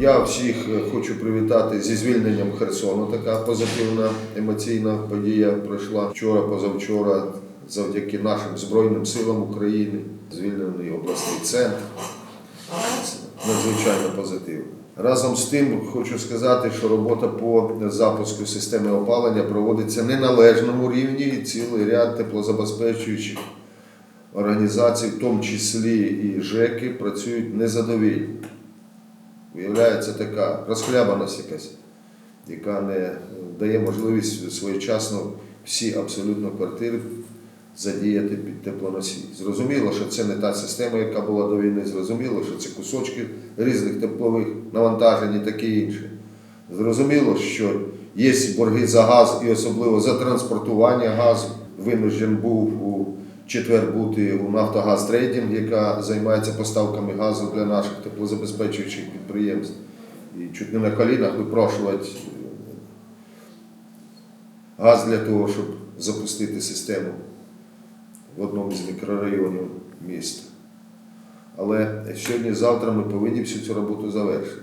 Я всіх е, хочу привітати зі звільненням Херсону. Така позитивна емоційна подія пройшла вчора, позавчора, завдяки нашим Збройним силам України. Звільнений обласний центр. Надзвичайно позитивно. Разом з тим хочу сказати, що робота по запуску системи опалення проводиться не на належному рівні і цілий ряд теплозабезпечуючих організацій, в тому числі і ЖЕКи, працюють незадовільно. Виявляється така розхлябаність якась, яка не дає можливість своєчасно всі абсолютно квартири задіяти під теплоносій. Зрозуміло, що це не та система, яка була до війни. Зрозуміло, що це кусочки різних теплових навантажень і таке інше. Зрозуміло, що є борги за газ і особливо за транспортування газу. Винужден був у четвер бути у Нафтогаз Трейдинг, яка займається поставками газу для наших теплозабезпечуючих підприємств. І чуть не на колінах випрошувати газ для того, щоб запустити систему в одному з мікрорайонів міста. Але сьогодні-завтра ми повинні всю цю роботу завершити.